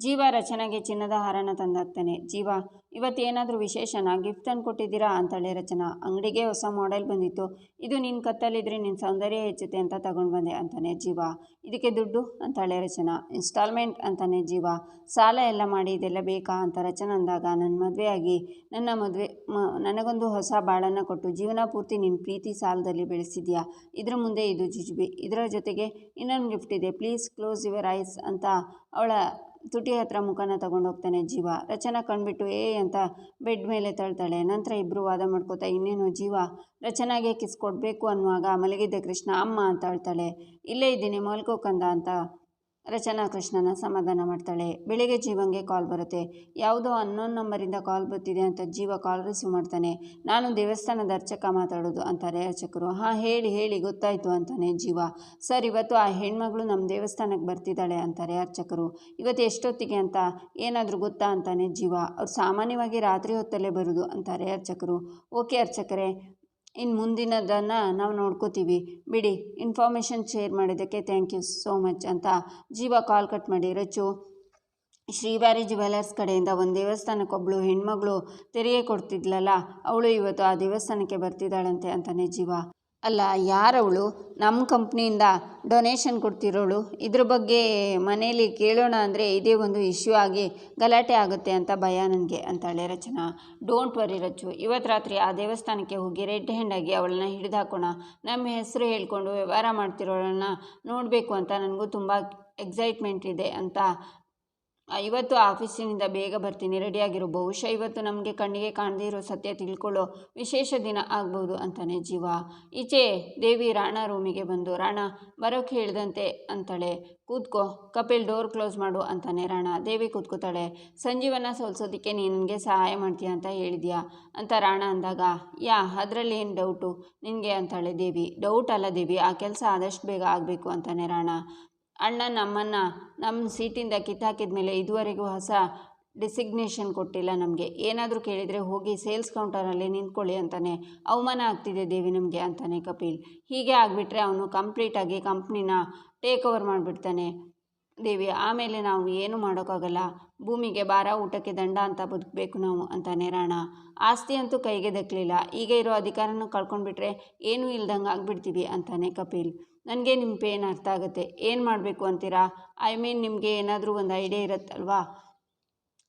ಜೀವ ರಚನೆಗೆ ಚಿನ್ನದ ಹಾರನ ತಂದಾಗ್ತಾನೆ ಜೀವ ಇವತ್ತೇನಾದರೂ ವಿಶೇಷನಾ ಗಿಫ್ಟ್ ತಂದು ಕೊಟ್ಟಿದ್ದೀರಾ ಅಂತಾಳೆ ರಚನಾ, ಅಂಗಡಿಗೆ ಹೊಸ ಮಾಡೆಲ್ ಬಂದಿತ್ತು. ಇದು ನಿನ್ನ ಕತ್ತಲಿದ್ರೆ ನಿನ್ನ ಸೌಂದರ್ಯ ಹೆಚ್ಚುತ್ತೆ ಅಂತ ತಗೊಂಡು ಬಂದೆ ಅಂತಾನೆ ಜೀವ. ಇದಕ್ಕೆ ದುಡ್ಡು? ಅಂತಾಳೆ ರಚನಾ ಇನ್ಸ್ಟಾಲ್ಮೆಂಟ್ ಅಂತಾನೆ ಜೀವ. ಸಾಲ ಎಲ್ಲ ಮಾಡಿ ಇದೆಲ್ಲ ಬೇಕಾ? ಅಂತ ರಚನಾ ಅಂದಾಗ ನನ್ನ ಮದುವೆಯಾಗಿ, ನನ್ನ ಮದುವೆ ನನಗೊಂದು ಹೊಸ ಬಾಳನ್ನು ಕೊಟ್ಟು ಜೀವನ ಪೂರ್ತಿ ನಿನ್ನ ಪ್ರೀತಿ ಸಾಲದಲ್ಲಿ ಬೆಳೆಸಿದ್ಯಾ? ಇದ್ರ ಮುಂದೆ ಇದು ಜುಜುಬಿ. ಇದರ ಜೊತೆಗೆ ಇನ್ನೊಂದು ಗಿಫ್ಟ್ ಇದೆ. ಪ್ಲೀಸ್ ಕ್ಲೋಸ್ ಯುವರ್ ಐಸ್ ಅಂತ ಅವಳ ತುಟಿ ಹತ್ರ ಮುಖನ ತಗೊಂಡೋಗ್ತಾನೆ ಜೀವ. ರಚನಾ ಕಂಡುಬಿಟ್ಟು ಏ ಅಂತ ಬೆಡ್ ಮೇಲೆ ತಳ್ತಾಳೆ. ನಂತರ ಇಬ್ಬರು ವಾದ ಮಾಡ್ಕೋತಾ, ಇನ್ನೇನು ಜೀವ? ರಚನಾಗೆ ಕಿಸ್ ಕೊಡಬೇಕು ಅನ್ನುವಾಗ ಮಲಗಿದ್ದ ಕೃಷ್ಣ, ಅಮ್ಮ ಅಂತ ಅಳ್ತಾಳೆ. ಇಲ್ಲೇ ಇದ್ದೀನಿ ಮಲ್ಕೋಕಂದ ಅಂತ ರಚನಾ ಕೃಷ್ಣನ ಸಮಾಧಾನ ಮಾಡ್ತಾಳೆ. ಬೆಳಿಗ್ಗೆ ಜೀವಂಗೆ ಕಾಲ್ ಬರುತ್ತೆ. ಯಾವುದೋ ಅನ್ನೋನ್ ನಂಬರಿಂದ ಕಾಲ್ ಬರ್ತಿದೆ ಅಂತ ಜೀವ ಕಾಲ್ ರಿಸೀವ್ ಮಾಡ್ತಾನೆ. ನಾನು ದೇವಸ್ಥಾನದ ಅರ್ಚಕ ಮಾತಾಡೋದು ಅಂತಾರೆ ಅರ್ಚಕರು. ಹಾಂ, ಹೇಳಿ ಹೇಳಿ, ಗೊತ್ತಾಯಿತು ಅಂತಾನೆ ಜೀವ. ಸರ್, ಇವತ್ತು ಆ ಹೆಣ್ಮಗಳು ನಮ್ಮ ದೇವಸ್ಥಾನಕ್ಕೆ ಬರ್ತಿದ್ದಾಳೆ ಅಂತಾರೆ ಅರ್ಚಕರು. ಇವತ್ತು ಎಷ್ಟೊತ್ತಿಗೆ ಅಂತ? ಏನಾದರೂ ಗೊತ್ತಾ ಅಂತಾನೆ ಜೀವ. ಅವ್ರು ಸಾಮಾನ್ಯವಾಗಿ ರಾತ್ರಿ ಹೊತ್ತಲ್ಲೇ ಬರೋದು ಅಂತಾರೆ ಅರ್ಚಕರು. ಓಕೆ ಅರ್ಚಕರೇ ಇನ್ನು ಮುಂದಿನದನ್ನು ನಾವು ನೋಡ್ಕೋತೀವಿ. ಬಿಡಿ ಇನ್ಫಾರ್ಮೇಷನ್ ಶೇರ್ ಮಾಡಿದ್ದಕ್ಕೆ ಥ್ಯಾಂಕ್ ಯು ಸೋ ಮಚ್ ಅಂತ ಜೀವ ಕಾಲ್ ಕಟ್ ಮಾಡಿ ರಚು ಶ್ರೀವಾರಿ ಜುವೆಲರ್ಸ್ ಕಡೆಯಿಂದ ಒಂದು ದೇವಸ್ಥಾನಕ್ಕೊಬ್ಬಳು ಹೆಣ್ಮಗಳು ತೆರಿಗೆ ಕೊಡ್ತಿದ್ಲಲ್ಲ, ಅವಳು ಇವತ್ತು ಆ ದೇವಸ್ಥಾನಕ್ಕೆ ಬರ್ತಿದ್ದಾಳಂತೆ ಅಂತಾನೆ ಜೀವ. ಅಲ್ಲ, ಯಾರವಳು? ನಮ್ಮ ಕಂಪ್ನಿಯಿಂದ ಡೊನೇಷನ್ ಕೊಡ್ತಿರೋಳು. ಇದ್ರ ಬಗ್ಗೆ ಮನೇಲಿ ಕೇಳೋಣ ಅಂದರೆ ಇದೇ ಒಂದು ಇಶ್ಯೂ ಆಗಿ ಗಲಾಟೆ ಆಗುತ್ತೆ ಅಂತ ಭಯ ನನಗೆ ಅಂತಾಳೆ ರಚನಾ. ಡೋಂಟ್ ವರಿ ರಚು ಇವತ್ತು ರಾತ್ರಿ ಆ ದೇವಸ್ಥಾನಕ್ಕೆ ಹೋಗಿ ರೆಡ್ ಹ್ಯಾಂಡಾಗಿ ಅವಳನ್ನ ಹಿಡಿದು ಹಾಕೋಣ ನಮ್ಮ ಹೆಸರು ಹೇಳ್ಕೊಂಡು ವ್ಯವಹಾರ ಮಾಡ್ತಿರೋಳನ್ನ ನೋಡಬೇಕು ಅಂತ ನನಗೂ ತುಂಬ ಎಕ್ಸೈಟ್ಮೆಂಟ್ ಇದೆ ಅಂತ ಇವತ್ತು ಆಫೀಸಿನಿಂದ ಬೇಗ ಬರ್ತೀನಿ, ರೆಡಿಯಾಗಿರೋ. ಬಹುಶಃ ಇವತ್ತು ನಮಗೆ ಕಣ್ಣಿಗೆ ಕಾಣದೇ ಇರೋ ಸತ್ಯ ತಿಳ್ಕೊಳ್ಳೋ ವಿಶೇಷ ದಿನ ಆಗ್ಬೋದು ಅಂತಾನೆ ಜೀವ. ಈಚೆ ದೇವಿ ರಾಣಾ ರೂಮಿಗೆ ಬಂದು, ರಾಣಾ, ಬರೋಕೆ ಹೇಳ್ದಂತೆ ಅಂತಾಳೆ. ಕೂತ್ಕೋ, ಕಪಿಲ್ ಡೋರ್ ಕ್ಲೋಸ್ ಮಾಡು ಅಂತಾನೆ ರಾಣ. ದೇವಿ ಕೂತ್ಕೋತಾಳೆ. ಸಂಜೀವನ ಸೋಲ್ಸೋದಕ್ಕೆ ನೀನು ನನಗೆ ಸಹಾಯ ಮಾಡ್ತೀಯಾ ಅಂತ ಹೇಳಿದ್ಯಾ? ಅಂತ ರಾಣ ಅಂದಾಗ, ಯಾ, ಅದರಲ್ಲಿ ಏನು ಡೌಟು ನಿನಗೆ ಅಂತಾಳೆ ದೇವಿ. ಡೌಟ್ ಅಲ್ಲ ದೇವಿ, ಆ ಕೆಲಸ ಆದಷ್ಟು ಬೇಗ ಆಗಬೇಕು ಅಂತಾನೆ ರಾಣ. ಅಣ್ಣ ನಮ್ಮನ್ನು ನಮ್ಮ ಸೀಟಿಂದ ಕಿತ್ತಾಕಿದ ಮೇಲೆ ಇದುವರೆಗೂ ಹೊಸ ಡಿಸಿಗ್ನೇಷನ್ ಕೊಟ್ಟಿಲ್ಲ ನಮಗೆ. ಏನಾದರೂ ಕೇಳಿದರೆ ಹೋಗಿ ಸೇಲ್ಸ್ ಕೌಂಟರಲ್ಲಿ ನಿಂತ್ಕೊಳ್ಳಿ ಅಂತಾನೆ ಅವಮಾನ ಆಗ್ತಿದೆ ದೇವಿ ನಮಗೆ ಅಂತಾನೆ ಕಪಿಲ್. ಹೀಗೆ ಆಗಿಬಿಟ್ರೆ ಅವನು ಕಂಪ್ಲೀಟಾಗಿ ಕಂಪ್ನಿನ ಟೇಕ್ ಓವರ್ ಮಾಡಿಬಿಡ್ತಾನೆ ದೇವಿ. ಆಮೇಲೆ ನಾವು ಏನು ಮಾಡೋಕ್ಕಾಗಲ್ಲ. ಭೂಮಿಗೆ ಭಾರ, ಊಟಕ್ಕೆ ದಂಡ ಅಂತ ಬದುಕಬೇಕು ನಾವು ಅಂತಾನೆ ರಾಣ. ಆಸ್ತಿ ಅಂತೂ ಕೈಗೆ ದಕ್ಕಲಿಲ್ಲ ಈಗ ಇರೋ ಅಧಿಕಾರನ ಕಳ್ಕೊಂಡ್ಬಿಟ್ರೆ ಏನೂ ಇಲ್ದಂಗೆ ಆಗಿಬಿಡ್ತೀವಿ ಅಂತಾನೆ ಕಪಿಲ್. ನನಗೆ ನಿಮ್ಮ ಪೇನ್ ಅರ್ಥ ಆಗುತ್ತೆ. ಏನು ಮಾಡಬೇಕು ಅಂತೀರಾ? ಐ ಮೀನ್ ನಿಮಗೆ ಏನಾದರೂ ಒಂದು ಐಡಿಯಾ ಇರುತ್ತಲ್ವಾ?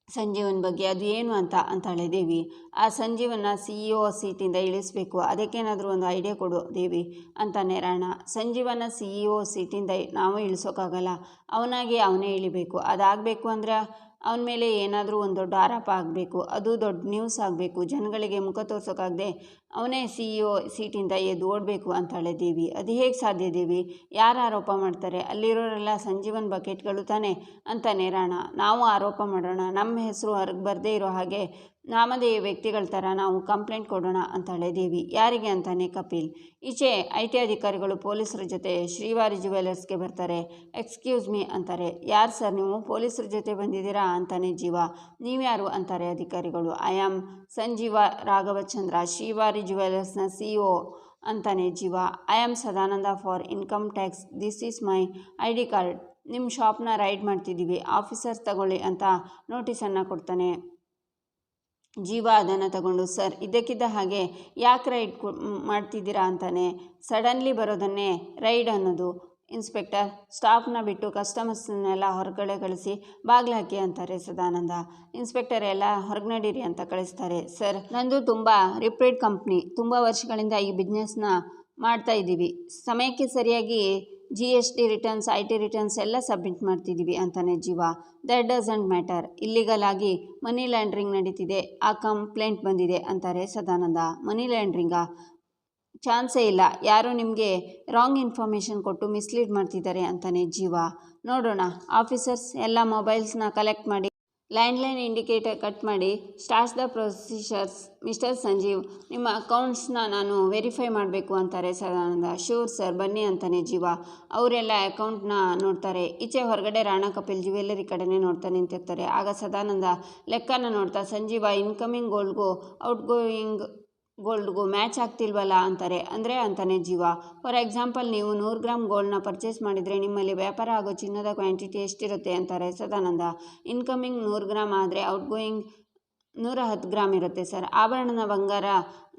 ಸಂಜೀವನ್ ಬಗ್ಗೆ ಅದು ಏನು ಅಂತ ಅಂತಾಳೆ ದೇವಿ ಆ ಸಂಜೀವನ ಸಿ ಇ ಒ ಸೀಟಿಂದ ಇಳಿಸಬೇಕು. ಅದಕ್ಕೇನಾದರೂ ಒಂದು ಐಡಿಯಾ ಕೊಡು ದೇವಿ ಅಂತಾನೆ ರಾಣ. ಸಂಜೀವನ ಸಿ ಇ ಒ ಸೀಟಿಂದ ನಾವು ಇಳಿಸೋಕ್ಕಾಗಲ್ಲ ಅವನಾಗಿ ಅವನೇ ಇಳಿಬೇಕು. ಅದಾಗಬೇಕು ಅಂದರೆ ಅವನ ಮೇಲೆ ಏನಾದರೂ ಒಂದು ದೊಡ್ಡ ಆರೋಪ ಆಗಬೇಕು, ಅದು ದೊಡ್ಡ ನ್ಯೂಸ್ ಆಗಬೇಕು, ಜನಗಳಿಗೆ ಮುಖ ತೋರ್ಸೋಕ್ಕಾಗದೆ ಅವನೇ ಸಿ ಇ ಒ ಸೀಟಿಂದ ಎದ್ದು ಓಡಬೇಕು ಅಂತಾಳೆ ದೇವಿ. ಅದು ಹೇಗೆ ಸಾಧ್ಯ ದೇವಿ? ಯಾರು ಆರೋಪ ಮಾಡ್ತಾರೆ? ಅಲ್ಲಿರೋರೆಲ್ಲ ಸಂಜೀವನ್ ಬಕೆಟ್ಗಳು ತಾನೇ ಅಂತಾನೆ ರಾಣ. ನಾವು ಆರೋಪ ಮಾಡೋಣ. ನಮ್ಮ ಹೆಸರು ಹೊರಗೆ ಬರದೇ ಇರೋ ಹಾಗೆ ನಾಮಧೇಯ ವ್ಯಕ್ತಿಗಳ ಥರ ನಾವು ಕಂಪ್ಲೇಂಟ್ ಕೊಡೋಣ ಅಂತಾಳೆ ದೇವಿ ಯಾರಿಗೆ ಅಂತಾನೆ ಕಪಿಲ್. ಈಚೆ ಐ ಟಿ ಅಧಿಕಾರಿಗಳು ಪೊಲೀಸರ ಜೊತೆ ಶ್ರೀವಾರಿ ಜ್ಯುವೆಲರ್ಸ್ಗೆ ಬರ್ತಾರೆ. ಎಕ್ಸ್ಕ್ಯೂಸ್ ಮೀ ಅಂತಾರೆ. ಯಾರು ಸರ್ ನೀವು? ಪೊಲೀಸರ ಜೊತೆ ಬಂದಿದ್ದೀರಾ ಅಂತಾನೆ ಜೀವ. ನೀವ್ಯಾರು ಅಂತಾರೆ ಅಧಿಕಾರಿಗಳು? ಐ ಆಮ್ ಸಂಜೀವ ರಾಘವಚಂದ್ರ, ಶ್ರೀವಾರಿ ಜ್ಯುವೆಲರ್ಸ್ನ ಸಿ ಒ ಅಂತಾನೆ Jeeva. I am Sadananda for income tax this is my I D card ನಿಮ್ಮ ಶಾಪ್ನ ರೈಡ್ ಮಾಡ್ತಿದ್ದೀವಿ. ಆಫೀಸರ್ಸ್ ತಗೊಳ್ಳಿ ಅಂತ ನೋಟಿಸನ್ನು ಕೊಡ್ತಾನೆ. ಜೀವ ಅದನ್ನು ತಗೊಂಡು, ಸರ್, ಇದಕ್ಕಿದ್ದ ಹಾಗೆ ಯಾಕೆ ರೈಡ್ ಮಾಡ್ತಿದ್ದೀರಾ ಅಂತಾನೆ ಸಡನ್ಲಿ ಬರೋದನ್ನೇ ರೈಡ್ ಅನ್ನೋದು. ಇನ್ಸ್ಪೆಕ್ಟರ್, ಸ್ಟಾಫ್ನ ಬಿಟ್ಟು ಕಸ್ಟಮರ್ಸ್ನೆಲ್ಲ ಹೊರಗಡೆ ಕಳಿಸಿ ಬಾಗಿಲು ಹಾಕಿ ಅಂತಾರೆ ಸದಾನಂದ. ಇನ್ಸ್ಪೆಕ್ಟರ್ ಎಲ್ಲ ಹೊರಗೆ ನಡೀರಿ ಅಂತ ಕಳಿಸ್ತಾರೆ, ಸರ್. ನಂದು ತುಂಬ ರಿಪ್ರೇಡ್ ಕಂಪ್ನಿ. ತುಂಬ ವರ್ಷಗಳಿಂದ ಈ ಬಿಸ್ನೆಸ್ನ ಮಾಡ್ತಾ ಇದ್ದೀವಿ. ಸಮಯಕ್ಕೆ ಸರಿಯಾಗಿ G S T returns I T returns ಎಲ್ಲ ಸಬ್ಮಿಟ್ ಮಾಡ್ತಿದ್ದೀವಿ ಅಂತಾನೆ ಜೀವ. ದಟ್ ಡಸಂಟ್ ಮ್ಯಾಟರ್ ಇಲ್ಲಿಗಲ್ ಆಗಿ ಮನಿ ಲ್ಯಾಂಡ್ರಿಂಗ್ ನಡೀತಿದೆ. ಆ ಕಂಪ್ಲೇಂಟ್ ಬಂದಿದೆ ಅಂತಾರೆ ಸದಾನಂದ. ಮನಿ ಲ್ಯಾಂಡ್ರಿಂಗಾ ಚಾನ್ಸೇ ಇಲ್ಲ. ಯಾರು ನಿಮಗೆ ರಾಂಗ್ ಇನ್ಫಾರ್ಮೇಷನ್ ಕೊಟ್ಟು ಮಿಸ್ಲೀಡ್ ಮಾಡ್ತಿದ್ದಾರೆ ಅಂತಾನೆ ಜೀವ. ನೋಡೋಣ. ಆಫೀಸರ್ಸ್ ಎಲ್ಲ ಮೊಬೈಲ್ಸ್ನ ಕಲೆಕ್ಟ್ ಮಾಡಿ ಲ್ಯಾಂಡ್ಲೈನ್ ಇಂಡಿಕೇಟರ್ ಕಟ್ ಮಾಡಿ starts the procedures. Mister Sanjeev, ನಿಮ್ಮ ಅಕೌಂಟ್ಸ್ನ ನಾನು ವೆರಿಫೈ ಮಾಡಬೇಕು ಅಂತಾರೆ ಸದಾನಂದ ಶೂರ್ ಸರ್, ಬನ್ನಿ ಅಂತಾನೆ ಜೀವ. ಅವರೆಲ್ಲ ಅಕೌಂಟ್ನ ನೋಡ್ತಾರೆ. ಈಚೆ ಹೊರಗಡೆ ರಾಣಾ ಕಪಿಲ್ ಜ್ಯುವೆಲ್ಲರಿ ಕಡೆನೇ ನೋಡ್ತಾ ನಿಂತಿರ್ತಾರೆ. ಆಗ ಸದಾನಂದ ಲೆಕ್ಕನ ನೋಡ್ತಾ, ಸಂಜೀವ ಇನ್ಕಮಿಂಗ್ ಗೋಲ್ಡ್ಗೂ ಔಟ್ ಗೋಯಿಂಗ್ ಗೋಲ್ಡ್ಗೂ ಮ್ಯಾಚ್ ಆಗ್ತಿಲ್ವಲ್ಲ ಅಂತಾರೆ. ಅಂದರೆ ಅಂತಾನೆ ಜೀವ. ಫಾರ್ ಎಕ್ಸಾಂಪಲ್ ನೀವು ನೂರು ಗ್ರಾಮ್ ಗೋಲ್ಡ್ನ ಪರ್ಚೇಸ್ ಮಾಡಿದರೆ ನಿಮ್ಮಲ್ಲಿ ವ್ಯಾಪಾರ ಆಗೋ ಚಿನ್ನದ ಕ್ವಾಂಟಿಟಿ ಎಷ್ಟಿರುತ್ತೆ ಅಂತಾರೆ ಸದಾನಂದ. ಇನ್ಕಮಿಂಗ್ ನೂರು ಗ್ರಾಮ್ ಆದರೆ ಔಟ್ಗೋಯಿಂಗ್ ನೂರ ಹತ್ತು ಗ್ರಾಮ್ ಇರುತ್ತೆ ಸರ್. ಆಭರಣದ ಬಂಗಾರ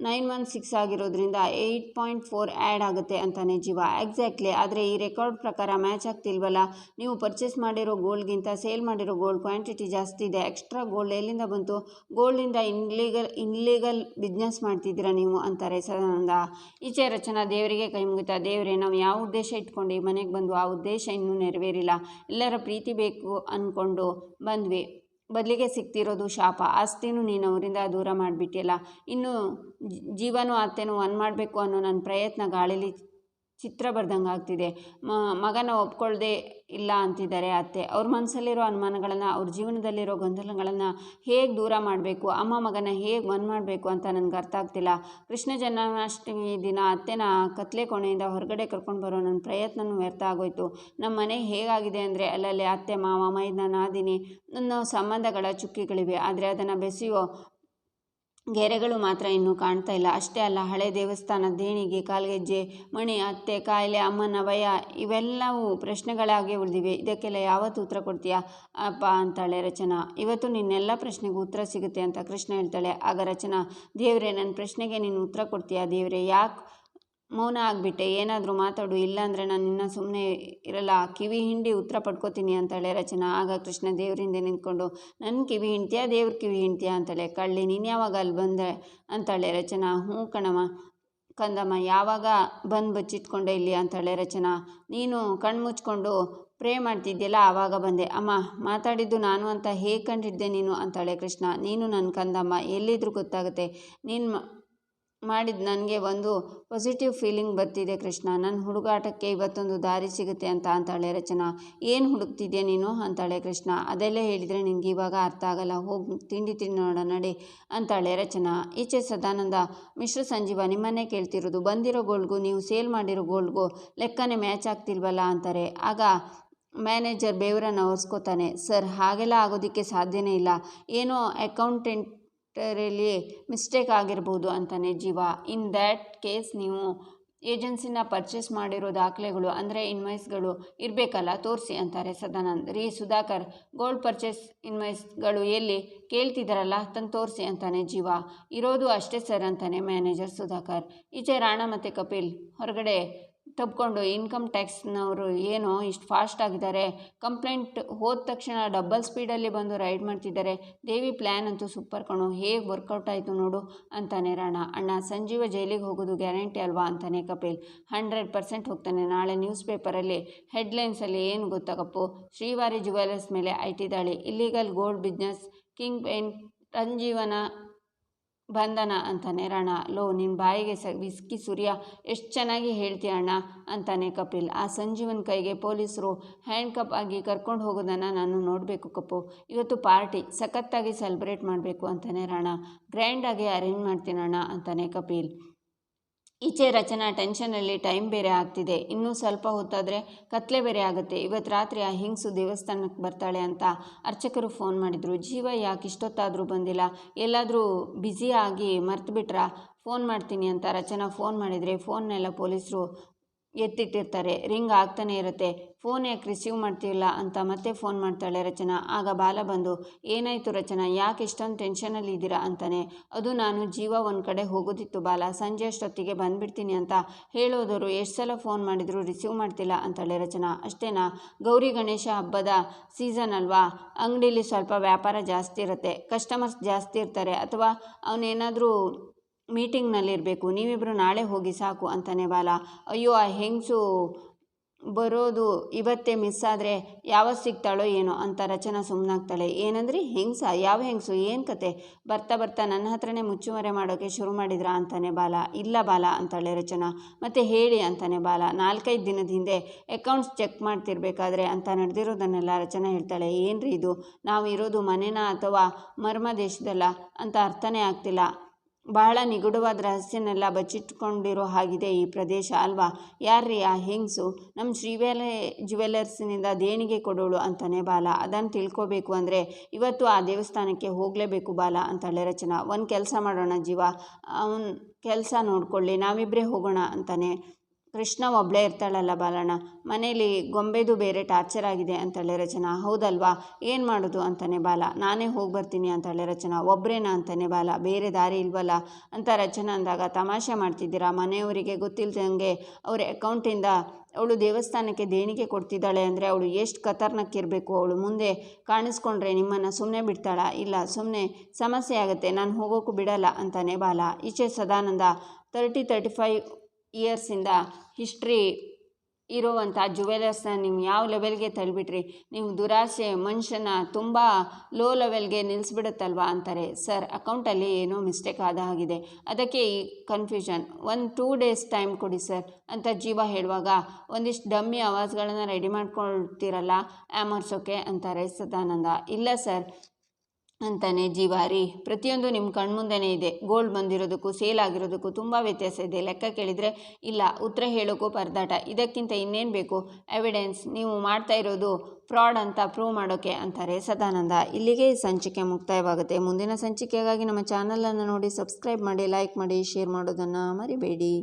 ನೈನ್ ಒನ್ ಸಿಕ್ಸ್ ಆಗಿರೋದ್ರಿಂದ ಏಯ್ಟ್ ಪಾಯಿಂಟ್ ಫೋರ್ ಆ್ಯಡ್ ಆಗುತ್ತೆ ಅಂತಾನೆ ಜೀವ. ಎಕ್ಸಾಕ್ಟ್ಲಿ ಆದರೆ ಈ ರೆಕಾರ್ಡ್ ಪ್ರಕಾರ ಮ್ಯಾಚ್ ಆಗ್ತಿಲ್ವಲ್ಲ? ನೀವು ಪರ್ಚೇಸ್ ಮಾಡಿರೋ ಗೋಲ್ಡ್ಗಿಂತ ಸೇಲ್ ಮಾಡಿರೋ ಗೋಲ್ಡ್ ಕ್ವಾಂಟಿಟಿ ಜಾಸ್ತಿ ಇದೆ. ಎಕ್ಸ್ಟ್ರಾ ಗೋಲ್ಡ್ ಎಲ್ಲಿಂದ ಬಂತು? ಗೋಲ್ಡಿಂದ ಇನ್ಲೀಗಲ್ ಇನ್ಲೀಗಲ್ ಬಿಸ್ನೆಸ್ ಮಾಡ್ತಿದ್ದೀರಾ ನೀವು ಅಂತಾರೆ ಸದಾನಂದ. ಈಚೆ ರಚನಾ ದೇವರಿಗೆ ಕೈ ಮುಗಿತಾ, ದೇವರೇ ನಾವು ಯಾವ ಉದ್ದೇಶ ಇಟ್ಕೊಂಡು ಮನೆಗೆ ಬಂದು ಆ ಉದ್ದೇಶ ಇನ್ನೂ ನೆರವೇರಿಲ್ಲ. ಎಲ್ಲರ ಪ್ರೀತಿ ಬೇಕು ಅಂದ್ಕೊಂಡು ಬಂದ್ವಿ. ಬದಲಿಗೆ ಸಿಗ್ತಿರೋದು ಶಾಪ. ಆಸ್ತಿನೂ ನೀನು ಅವರಿಂದ ದೂರ ಮಾಡಿಬಿಟ್ಟಿಲ್ಲ ಇನ್ನು ಜೀವನೂ ಆತೇನು ಒಂದು ಮಾಡಬೇಕು ಅನ್ನೋ ನನ್ನ ಪ್ರಯತ್ನ ಗಾಳಿಲಿ ಚಿತ್ರ ಬರ್ದಂಗೆ ಆಗ್ತಿದೆ. ಮಗನ ಒಪ್ಕೊಳ್ಳದೆ ಇಲ್ಲ ಅಂತಿದ್ದಾರೆ ಅತ್ತೆ. ಅವ್ರ ಮನಸ್ಸಲ್ಲಿರೋ ಅನುಮಾನಗಳನ್ನು, ಅವ್ರ ಜೀವನದಲ್ಲಿರೋ ಗೊಂದಲಗಳನ್ನು ಹೇಗೆ ದೂರ ಮಾಡಬೇಕು, ಅಮ್ಮ ಮಗನ ಹೇಗೆ ಒಂದು ಮಾಡಬೇಕು ಅಂತ ನನಗೆ ಅರ್ಥ ಆಗ್ತಿಲ್ಲ. ಕೃಷ್ಣ ಜನ್ಮಾಷ್ಟಮಿ ದಿನ ಅತ್ತೆನ ಕತ್ಲೆ ಕೋಣೆಯಿಂದ ಹೊರಗಡೆ ಕರ್ಕೊಂಡು ಬರೋ ನನ್ನ ಪ್ರಯತ್ನವೂ ವ್ಯರ್ಥ ಆಗೋಯ್ತು. ನಮ್ಮ ಮನೆ ಹೇಗಾಗಿದೆ ಅಂದರೆ ಅಲ್ಲಲ್ಲಿ ಅತ್ತೆ, ಮಾವ, ಮೈದಾನ, ನಾದಿನಿ, ನನ್ನ ಸಂಬಂಧಗಳ ಚುಕ್ಕಿಗಳಿವೆ. ಆದರೆ ಅದನ್ನು ಬೆಸೆಯೋ ಗೆರೆಗಳು ಮಾತ್ರ ಇನ್ನೂ ಕಾಣ್ತಾ ಇಲ್ಲ. ಅಷ್ಟೇ ಅಲ್ಲ, ಹಳೆ ದೇವಸ್ಥಾನ, ದೇಣಿಗೆ, ಕಾಲ್ಗೆಜ್ಜೆ, ಮಣಿ, ಅತ್ತೆ, ಕಾಯಿಲೆ, ಅಮ್ಮನ ಭಯ, ಇವೆಲ್ಲವೂ ಪ್ರಶ್ನೆಗಳಾಗಿ ಉಳಿದಿವೆ. ಇದಕ್ಕೆಲ್ಲ ಯಾವತ್ತು ಉತ್ತರ ಕೊಡ್ತೀಯಾ? ಅಪ್ಪ ಅಂತಾಳೆ ರಚನಾ. ಇವತ್ತು ನಿನ್ನೆಲ್ಲ ಪ್ರಶ್ನೆಗೂ ಉತ್ತರ ಸಿಗುತ್ತೆ ಅಂತ ಕೃಷ್ಣ ಹೇಳ್ತಾಳೆ. ಆಗ ರಚನಾ, ದೇವರೇ ನನ್ನ ಪ್ರಶ್ನೆಗೆ ನೀನು ಉತ್ತರ ಕೊಡ್ತೀಯಾ ದೇವರೇ? ಯಾಕೆ ಮೌನ ಆಗಿಬಿಟ್ಟೆ, ಏನಾದರೂ ಮಾತಾಡು, ಇಲ್ಲಾಂದರೆ ನಾನು ನಿನ್ನ ಸುಮ್ಮನೆ ಇರಲ್ಲ, ಕಿವಿ ಹಿಂಡಿ ಉತ್ತರ ಪಡ್ಕೋತೀನಿ ಅಂತಾಳೆ ರಚನಾ. ಆಗ ಕೃಷ್ಣ ದೇವರಿಂದ ನಿಂತ್ಕೊಂಡು ನನ್ನ ಕಿವಿ ಹಿಂಡ್ತೀಯಾ, ದೇವ್ರ ಕಿವಿ ಹಿಂಡ್ತೀಯಾ ಅಂತಾಳೆ, ಕಳ್ಳಿ ನೀನು ಯಾವಾಗ ಅಲ್ಲಿ ಬಂದೆ ಅಂತಾಳೆ ರಚನಾ. ಹ್ಞೂ ಕಣಮ್ಮ, ಕಂದಮ್ಮ, ಯಾವಾಗ ಬಂದು ಬಚ್ಚಿಟ್ಕೊಂಡೆ ಇಲ್ಲಿ ಅಂತಾಳೆ ರಚನಾ. ನೀನು ಕಣ್ಣು ಮುಚ್ಕೊಂಡು, ಪ್ರೇ ಮಾಡ್ತಿದ್ಯಲ್ಲ, ಆವಾಗ ಬಂದೆ. ಅಮ್ಮ, ಮಾತಾಡಿದ್ದು ನಾನು ಅಂತ ಹೇಗೆ ಕಂಡಿದ್ದೆ ನೀನು? ಅಂತಾಳೆ ಕೃಷ್ಣ. ನೀನು ನನ್ನ ಕಂದಮ್ಮ, ಎಲ್ಲಿದ್ರೂ ಗೊತ್ತಾಗುತ್ತೆ. ನೀನು ಮಾಡಿದ ನನಗೆ ಒಂದು ಪಾಸಿಟಿವ್ ಫೀಲಿಂಗ್ ಬರ್ತಿದೆ ಕೃಷ್ಣ. ನನ್ನ ಹುಡುಗಾಟಕ್ಕೆ ಇವತ್ತೊಂದು ದಾರಿ ಸಿಗುತ್ತೆ ಅಂತ ಅಂತಾಳೆ ರಚನಾ. ಏನು ಹುಡುಕ್ತಿದ್ಯಾ ನೀನು? ಅಂತಾಳೆ ಕೃಷ್ಣ. ಅದೆಲ್ಲ ಹೇಳಿದರೆ ನಿನಗೆ ಇವಾಗ ಅರ್ಥ ಆಗಲ್ಲ. ಹೋಗಿ ತಿಂಡಿ ತಿನ್ನೋಣ ನೋಡ, ಅಂತಾಳೆ ರಚನಾ. ಈಚೆ ಸದಾನಂದ, ಮಿಶ್ರ ಸಂಜೀವ ನಿಮ್ಮನ್ನೇ ಕೇಳ್ತಿರೋದು. ಬಂದಿರೋ ಗೋಲ್ಡ್ಗೂ ನೀವು ಸೇಲ್ ಮಾಡಿರೋ ಗೋಲ್ಡ್ಗೂ ಲೆಕ್ಕನೇ ಮ್ಯಾಚ್ ಆಗ್ತಿಲ್ವಲ್ಲ ಅಂತಾರೆ. ಆಗ ಮ್ಯಾನೇಜರ್ ಬೇವರನ್ನು ಒರೆಸ್ಕೋತಾನೆ. ಸರ್, ಹಾಗೆಲ್ಲ ಆಗೋದಕ್ಕೆ ಸಾಧ್ಯನೇ ಇಲ್ಲ. ಏನೋ ಅಕೌಂಟೆಂಟ್ ರಲ್ಲಿ ಮಿಸ್ಟೇಕ್ ಆಗಿರ್ಬೋದು ಅಂತಾನೆ ಜೀವ. ಇನ್ ದ್ಯಾಟ್ ಕೇಸ್ ನೀವು ಏಜೆನ್ಸಿನ ಪರ್ಚೇಸ್ ಮಾಡಿರೋ ದಾಖಲೆಗಳು ಅಂದರೆ ಇನ್ವಾಯ್ಸ್ಗಳು ಇರಬೇಕಲ್ಲ, ತೋರಿಸಿ ಅಂತಾರೆ ಸದಾನಂದ್. ರೀ ಸುಧಾಕರ್ ಗೋಲ್ಡ್ ಪರ್ಚೇಸ್ ಇನ್ವಾಯ್ಸ್ಗಳು ಎಲ್ಲಿ ಕೇಳ್ತಿದ್ದಾರಲ್ಲ ತಂದು ತೋರಿಸಿ ಅಂತಾನೆ ಜೀವ. ಇರೋದು ಅಷ್ಟೇ ಸರ್ ಅಂತಾನೆ ಮ್ಯಾನೇಜರ್ ಸುಧಾಕರ್. ಈಚೆ ರಾಣ ಮತ್ತು ಕಪಿಲ್, ಹೊರಗಡೆ ತಬ್ಕೊಂಡು ಇನ್ಕಮ್ ಟ್ಯಾಕ್ಸ್ನವರು ಏನು ಇಷ್ಟು ಫಾಸ್ಟ್ ಆಗಿದ್ದಾರೆ. ಕಂಪ್ಲೇಂಟ್ ಹೋದ ತಕ್ಷಣ ಡಬ್ಬಲ್ ಸ್ಪೀಡಲ್ಲಿ ಬಂದು ರೈಡ್ ಮಾಡ್ತಿದ್ದಾರೆ. ದೇವಿ ಪ್ಲ್ಯಾನ್ ಅಂತೂ ಸೂಪರ್ ಕಣೋ, ಹೇಗೆ ವರ್ಕೌಟ್ ಆಯಿತು ನೋಡು ಅಂತಾನೆ ರಾಣ. ಅಣ್ಣ, ಸಂಜೀವ ಜೈಲಿಗೆ ಹೋಗೋದು ಗ್ಯಾರಂಟಿ ಅಲ್ವಾ ಅಂತಾನೆ ಕಪಿಲ್. ಹಂಡ್ರೆಡ್ ಪರ್ಸೆಂಟ್ ಹೋಗ್ತಾನೆ. ನಾಳೆ ನ್ಯೂಸ್ ಪೇಪರಲ್ಲಿ ಹೆಡ್ಲೈನ್ಸಲ್ಲಿ ಏನು ಗೊತ್ತಾಗಪ್ಪು ಶ್ರೀವಾರಿ ಜುವೆಲರ್ಸ್ ಮೇಲೆ ಐ ಟಿ ದಾಳಿ. Illegal gold business kingpin, ರಂಜೀವನ ಬಂಧನ ಅಂತಾನೆ, ರಣ, ಲೋ ನಿನ್ನ ಬಾಯಿಗೆ ಸ, ವಿಸ್ಕಿ ಸೂರ್ಯ, ಎಷ್ಟು ಚೆನ್ನಾಗಿ ಹೇಳ್ತೀಯ ಅಣ್ಣ, ಅಂತಾನೆ ಕಪಿಲ್. ಆ ಸಂಜೀವನ್ ಕೈಗೆ ಪೊಲೀಸರು ಹ್ಯಾಂಡ್ ಕಪ್ ಆಗಿ ಕರ್ಕೊಂಡು ಹೋಗೋದನ್ನು ನಾನು ನೋಡಬೇಕು ಕಪ್ಪು. ಇವತ್ತು ಪಾರ್ಟಿ, ಸಖತ್ತಾಗಿ ಸೆಲೆಬ್ರೇಟ್ ಮಾಡಬೇಕು, ಅಂತಾನೆ, ರಣ, ಗ್ರ್ಯಾಂಡಾಗಿ ಅರೇಂಜ್ ಮಾಡ್ತೀನಣ್ಣ, ಅಂತಾನೆ ಕಪಿಲ್. ಈಚೆ ರಚನಾ ಟೆನ್ಷನಲ್ಲಿ ಟೈಮ್ ಬೇರೆ ಆಗ್ತಿದೆ. ಇನ್ನೂ ಸ್ವಲ್ಪ ಹೊತ್ತಾದರೆ ಕತ್ಲೆ ಬೇರೆ ಆಗುತ್ತೆ. ಇವತ್ತು ರಾತ್ರಿ ಆ ಹಿಂಗ್ಸು ದೇವಸ್ಥಾನಕ್ಕೆ ಬರ್ತಾಳೆ ಅಂತ ಅರ್ಚಕರು ಫೋನ್ ಮಾಡಿದರು. ಜೀವ ಯಾಕೆ ಇಷ್ಟೊತ್ತಾದರೂ ಬಂದಿಲ್ಲ? ಎಲ್ಲಾದರೂ ಬ್ಯುಸಿ ಆಗಿ ಮರ್ತು ಫೋನ್ ಮಾಡ್ತೀನಿ ಅಂತ ರಚನಾ ಫೋನ್ ಮಾಡಿದರೆ ಫೋನ್ನೆಲ್ಲ ಪೊಲೀಸರು ಎತ್ತಿಟ್ಟಿರ್ತಾರೆ. ರಿಂಗ್ ಆಗ್ತಾನೆ ಇರುತ್ತೆ. ಫೋನ್ ಯಾಕೆ ರಿಸೀವ್ ಮಾಡ್ತಿಲ್ಲ? ಅಂತ ಮತ್ತೆ ಫೋನ್ ಮಾಡ್ತಾಳೆ ರಚನಾ. ಆಗ ಬಾಲ ಬಂದು, ಏನಾಯಿತು ರಚನಾ? ಯಾಕೆ ಇಷ್ಟೊಂದು ಟೆನ್ಷನಲ್ಲಿ ಇದ್ದೀರಾ? ಅಂತಾನೆ. ಅದು ನಾನು ಜೀವ ಒಂದು ಕಡೆ ಹೋಗೋದಿತ್ತು ಬಾಲ. ಸಂಜೆ ಅಷ್ಟೊತ್ತಿಗೆ ಬಂದುಬಿಡ್ತೀನಿ ಅಂತ ಹೇಳೋದವರು ಎಷ್ಟು ಸಲ ಫೋನ್ ಮಾಡಿದ್ರು ರಿಸೀವ್ ಮಾಡ್ತಿಲ್ಲ? ಅಂತಾಳೆ ರಚನಾ. ಅಷ್ಟೇನಾ? ಗೌರಿ ಗಣೇಶ ಹಬ್ಬದ ಸೀಸನ್ ಅಲ್ವಾ? ಅಂಗಡೀಲಿ ಸ್ವಲ್ಪ ವ್ಯಾಪಾರ ಜಾಸ್ತಿ ಇರುತ್ತೆ. ಕಸ್ಟಮರ್ಸ್ ಜಾಸ್ತಿ ಇರ್ತಾರೆ. ಅಥವಾ ಅವನೇನಾದರೂ ಮೀಟಿಂಗ್ನಲ್ಲಿರಬೇಕು. ನೀವಿಬ್ಬರು ನಾಳೆ ಹೋಗಿ ಸಾಕು ಅಂತಾನೆ ಬಾಲ. ಅಯ್ಯೋ, ಆ ಹೆಂಗಸು ಬರೋದು ಇವತ್ತೇ ಮಿಸ್ ಆದರೆ ಯಾವತ್ತು ಸಿಗ್ತಾಳೋ ಏನೋ ಅಂತ ರಚನಾ ಸುಮ್ಮನಾಗ್ತಾಳೆ ಏನಂದ್ರಿ? ಹೆಂಗಸ? ಯಾವ ಹೆಂಗಸು? ಏನು ಕತೆ? ಬರ್ತಾ ಬರ್ತಾ ನನ್ನ ಹತ್ರನೇ ಮುಚ್ಚುಮರೆ ಮಾಡೋಕ್ಕೆ ಶುರು ಮಾಡಿದ್ರಾ ಅಂತಾನೆ ಬಾಲ. ಇಲ್ಲ ಬಾಲ ಅಂತಾಳೆ ರಚನಾ. ಮತ್ತು ಹೇಳಿ ಅಂತಾನೆ ಬಾಲ. ನಾಲ್ಕೈದು ದಿನದ ಹಿಂದೆ ಅಕೌಂಟ್ಸ್ ಚೆಕ್ ಮಾಡ್ತಿರ್ಬೇಕಾದ್ರೆ ಅಂತ ನಡೆದಿರೋದನ್ನೆಲ್ಲ ರಚನಾ ಹೇಳ್ತಾಳೆ. ಏನ್ರಿ ಇದು? ನಾವು ಇರೋದು ಮನೆನ ಅಥವಾ ಮರ್ಮ ದೇಶದಲ್ಲ ಅಂತ ಅರ್ಥನೇ ಆಗ್ತಿಲ್ಲ. ಬಹಳ ನಿಗೂಢವಾದ ರಹಸ್ಯನೆಲ್ಲ ಬಚ್ಚಿಟ್ಕೊಂಡಿರೋ ಹಾಗಿದೆ ಈ ಪ್ರದೇಶ ಅಲ್ವಾ? ಯಾರ್ರೀ ಆ ಹೆಂಗಸು? ನಮ್ಮ ಶ್ರೀವೇಲೆ ಜುವೆಲ್ಲರ್ಸಿನಿಂದ ದೇಣಿಗೆ ಕೊಡೋಳು ಅಂತಾನೆ ಬಾಲ. ಅದನ್ನು ತಿಳ್ಕೊಬೇಕು ಅಂದರೆ ಇವತ್ತು ಆ ದೇವಸ್ಥಾನಕ್ಕೆ ಹೋಗಲೇಬೇಕು ಬಾಲ ಅಂತಾಳೆ ರಚನಾ ಒಂದು ಕೆಲಸ ಮಾಡೋಣ ಜೀವ. ಅವನು ಕೆಲಸ ನೋಡಿಕೊಳ್ಳಿ ನಾವಿಬ್ಬರೇ ಹೋಗೋಣ ಅಂತಾನೆ ಕೃಷ್ಣ ಒಬ್ಬಳೇ ಇರ್ತಾಳಲ್ಲ ಬಾಲಣ್ಣ. ಮನೇಲಿ ಗೊಂಬೆದು ಬೇರೆ ಟಾರ್ಚರ್ ಆಗಿದೆ ಅಂತಾಳೆ ರಚನಾ. ಹೌದಲ್ವಾ? ಏನು ಮಾಡೋದು ಅಂತಾನೆ ಬಾಲ. ನಾನೇ ಹೋಗಿ ಬರ್ತೀನಿ ಅಂತಾಳೆ ರಚನಾ. ಒಬ್ಬರೇನಾ ಅಂತಾನೆ ಬಾಲ. ಬೇರೆ ದಾರಿ ಇಲ್ವಲ್ಲ? ಅಂತ ರಚನಾ ಅಂದಾಗ, ತಮಾಷೆ ಮಾಡ್ತಿದ್ದೀರಾ? ಮನೆಯವರಿಗೆ ಗೊತ್ತಿಲ್ಲದಂಗೆ ಅವ್ರ ಅಕೌಂಟಿಂದ ಅವಳು ದೇವಸ್ಥಾನಕ್ಕೆ ದೇಣಿಗೆ ಕೊಡ್ತಿದ್ದಾಳೆ ಅಂದರೆ ಅವಳು ಎಷ್ಟು ಕತರ್ನಕ್ಕಿರಬೇಕು? ಅವಳು ಮುಂದೆ ಕಾಣಿಸ್ಕೊಂಡ್ರೆ ನಿಮ್ಮನ್ನು ಸುಮ್ಮನೆ ಬಿಡ್ತಾಳಾ? ಇಲ್ಲ ಸುಮ್ಮನೆ ಸಮಸ್ಯೆ ಆಗುತ್ತೆ. ನಾನು ಹೋಗೋಕ್ಕೂ ಬಿಡಲ್ಲ ಅಂತಾನೆ ಬಾಲ. ಈಚೆ ಸದಾನಂದ ತರ್ಟಿ ತರ್ಟಿ ಫೈವ್ ಇಯರ್ಸಿಂದ ಹಿಸ್ಟ್ರಿ ಇರುವಂಥ ಜುವೆಲರ್ಸ್ನ ನೀವು ಯಾವ ಲೆವೆಲ್ಗೆ ತಳ್ಳಿಬಿಟ್ರಿ, ನೀವು ದುರಾಸೆ, ಮನುಷ್ಯನ ತುಂಬ ಲೋ ಲೆವೆಲ್ಗೆ ನಿಲ್ಲಿಸ್ಬಿಡುತ್ತಲ್ವ ಅಂತಾರೆ. ಸರ್ ಅಕೌಂಟಲ್ಲಿ ಏನೋ ಮಿಸ್ಟೇಕ್ ಆದ ಹಾಗಿದೆ. ಅದಕ್ಕೆ ಈ ಕನ್ಫ್ಯೂಷನ್ ಒಂದು ಟೂ ಡೇಸ್ ಟೈಮ್ ಕೊಡಿ ಸರ್ ಅಂತ ಜೀವ ಹೇಳುವಾಗ ಒಂದಿಷ್ಟು ಡಮ್ಮಿ ಆವಾಜ್ಗಳನ್ನು ರೆಡಿ ಮಾಡ್ಕೊಳ್ತೀರಲ್ಲ ಆಮರ್ಸೋಕೆ ಅಂತಾರೆ ಸದಾನಂದ. ಇಲ್ಲ ಸರ್ ಅಂತಾನೆ ಜೀವಾರಿ. ಪ್ರತಿಯೊಂದು ನಿಮ್ಮ ಕಣ್ಮುಂದೆನೇ ಇದೆ. ಗೋಲ್ಡ್ ಬಂದಿರೋದಕ್ಕೂ, ಸೇಲ್ ಆಗಿರೋದಕ್ಕೂ ತುಂಬ ವ್ಯತ್ಯಾಸ ಇದೆ. ಲೆಕ್ಕ ಕೇಳಿದರೆ, ಇಲ್ಲ, ಉತ್ತರ ಹೇಳೋಕ್ಕೂ ಪರದಾಟ. ಇದಕ್ಕಿಂತ ಇನ್ನೇನು ಬೇಕು? ಎವಿಡೆನ್ಸ್ ನೀವು ಮಾಡ್ತಾ ಇರೋದು ಫ್ರಾಡ್ ಅಂತ ಪ್ರೂವ್ ಮಾಡೋಕ್ಕೆ ಅಂತಾರೆ ಸದಾನಂದ. ಇಲ್ಲಿಗೆ ಈ ಸಂಚಿಕೆ ಮುಕ್ತಾಯವಾಗುತ್ತೆ. ಮುಂದಿನ ಸಂಚಿಕೆಗಾಗಿ ನಮ್ಮ ಚಾನಲನ್ನು ನೋಡಿ ಸಬ್ಸ್ಕ್ರೈಬ್ ಮಾಡಿ ಲೈಕ್ ಮಾಡಿ ಶೇರ್ ಮಾಡೋದನ್ನು ಮರಿಬೇಡಿ.